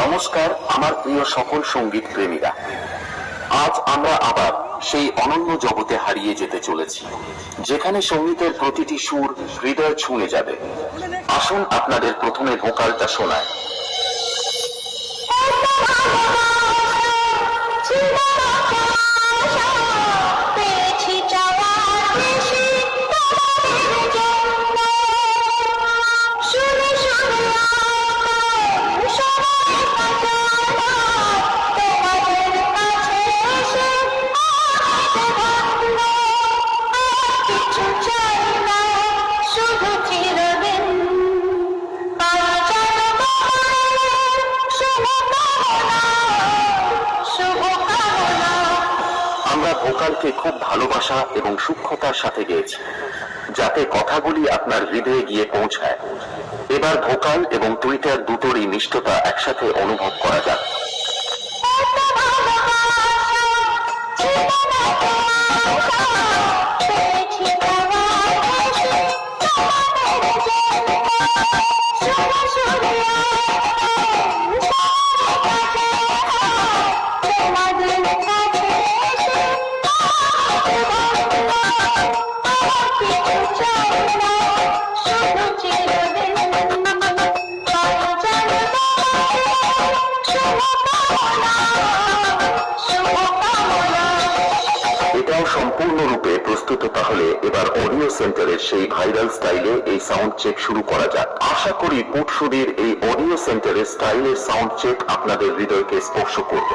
নমস্কার, আমার প্রিয় সকল সংগীত প্রেমীরা। আজ আমরা আবার সেই অনন্য জগতে হারিয়ে যেতে চলেছি, যেখানে সঙ্গীতের প্রতিটি সুর হৃদয় ছুঁয়ে যাবে। আসুন আপনাদের প্রথমে ভোকালটা শোনায়। আমরা ভোকালকে খুব ভালোবাসা এবং সূক্ষ্মতার সাথে গেয়েছি, যাতে কথাগুলি আপনার হৃদয়ে গিয়ে পৌঁছায়। এবার ভোকাল এবং টুইটার দুটোরই মিষ্টতা একসাথে অনুভব করা যাক। সম্পূর্ণরূপে প্রস্তুত, তাহলে এবার অডিও সেন্টারের সেই ভাইরাল স্টাইলে এই সাউন্ড চেক শুরু করা যাক আশা করি পুটসুরির এই অডিও সেন্টারের স্টাইলের সাউন্ড চেক আপনাদের হৃদয়কে স্পর্শ করবে.